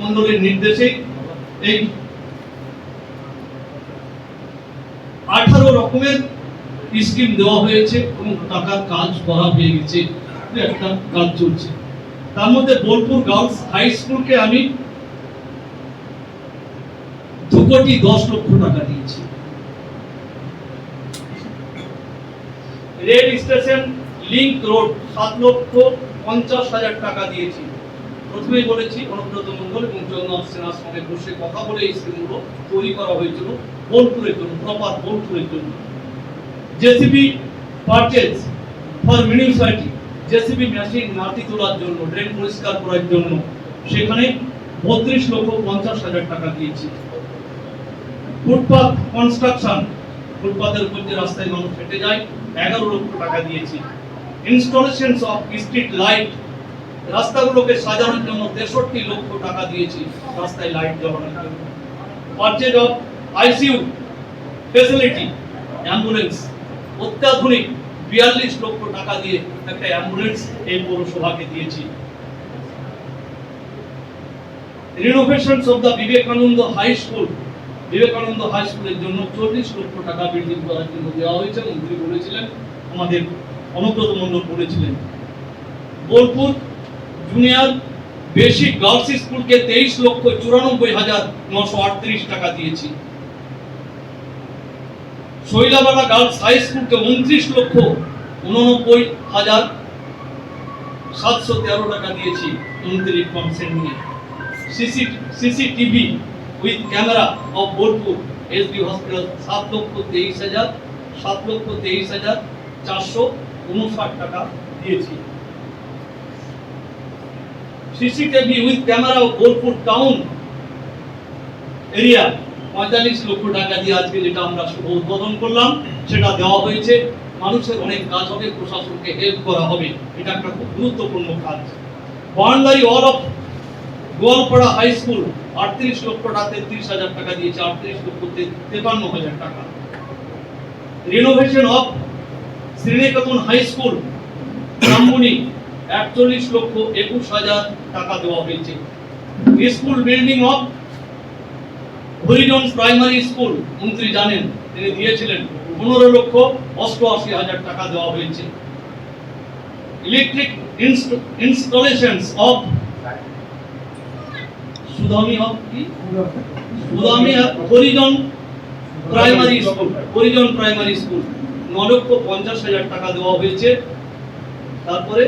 মন্ডলের নির্দেশে এই আঠারো রকমের স্কিম দেওয়া হয়েছে এবং টাকার কাজ করা হয়ে গেছে। একটা কাজ চলছে। তার মধ্যে বোলপুর গার্লস হাই স্কুলকে আমি দু কোটি দশ লক্ষ টাকা দিয়েছি। রেল স্টেশন লিংক রোড সাত লক্ষ পঞ্চাশ হাজার টাকা দিয়েছি। প্রথমেই বলেছি, অনুব্রত মন্ডল এবং জগন্নাথ সেনার সঙ্গে বসে কথা বলে এই স্কিমগুলো তৈরি করা হয়েছিল বোলপুরের জন্য, প্রপার বোলপুরের জন্য। JCB purchase for municipality JCB machine মাটি তোলার জন্য ড্রেন পরিষ্কার করার জন্য সেখানে বত্রিশ লক্ষ পঞ্চাশ হাজার টাকা দিয়েছি। ফুটপাথ কনস্ট্রাকশন ফুটপাথের উপর যে রাস্তায় মানুষ হেঁটে যায়, এগারো লক্ষ টাকা দিয়েছি। ইনস্টলেশন অফ স্ট্রিট লাইট রাস্তাগুলোকে সাজানোর জন্য তেষট্টি লক্ষ টাকা দিয়েছি রাস্তায় লাইট জ্বালানোর জন্য। পারচেজ অফ ফেসিলিটি, অ্যাম্বুলেন্স, অত্যাধুনিক বিয়াল্লিশ লক্ষ টাকা দিয়ে একটা অ্যাম্বুলেন্স এই পৌরসভাকে দিয়েছি। Renovations of the Vivekananda high school, Vivekananda high স্কুলের জন্য চল্লিশ লক্ষ টাকা করার জন্য দেওয়া হয়েছে, মন্ত্রী বলেছিলেন, আমাদের অনুব্রত মণ্ডল বলেছিলেন। বোলপুর জুনিয়র বেসিক গার্লস স্কুলকে তেইশ লক্ষ চুরানব্বই হাজার নশো আটত্রিশ টাকা দিয়েছি। শৈলাবালা গার্লস হাই স্কুলকে উনত্রিশ লক্ষ উননব্বই হাজার সাতশো তেরো টাকা দিয়েছি উনত্রিশ পার্সেন্ট নিয়ে। CC CCTV with camera of Bolpur, SD hospital সাত লক্ষ তেইশ হাজার, সাত লক্ষ তেইশ হাজার চারশো উনষাট টাকা দিয়েছি। CCTV with camera of Bolpur town area পঁয়তাল্লিশ লক্ষ টাকা দিয়ে আজকে যেটা আমরা শুভ উদ্বোধন করলাম, সেটা দেওয়া হয়েছে। মানুষের অনেক কাজ হবে, প্রশাসনকে হেল্প করা হবে। এটা একটা খুব গুরুত্বপূর্ণ কাজ। Boundary wall of Goalpara high school আটত্রিশ লক্ষ টাকা, তেত্রিশ হাজার টাকা দিয়েছে। আটত্রিশ লক্ষ তেপান্ন হাজার টাকা। Renovation of Sriniketan high school Brahmani. একচল্লিশ লক্ষ একুশ হাজার টাকা দেওয়া হয়েছে। School building of Harijan primary school, মন্ত্রী জানেন, তিনি দিয়েছিলেন, পনেরো লক্ষ অষ্টআশি হাজার টাকা দেওয়া হয়েছে। Electric installations of Sudami of কি? Sudami Harijan primary school, Harijan primary school. ন লক্ষ পঞ্চাশ হাজার টাকা দেওয়া হয়েছে। তারপরে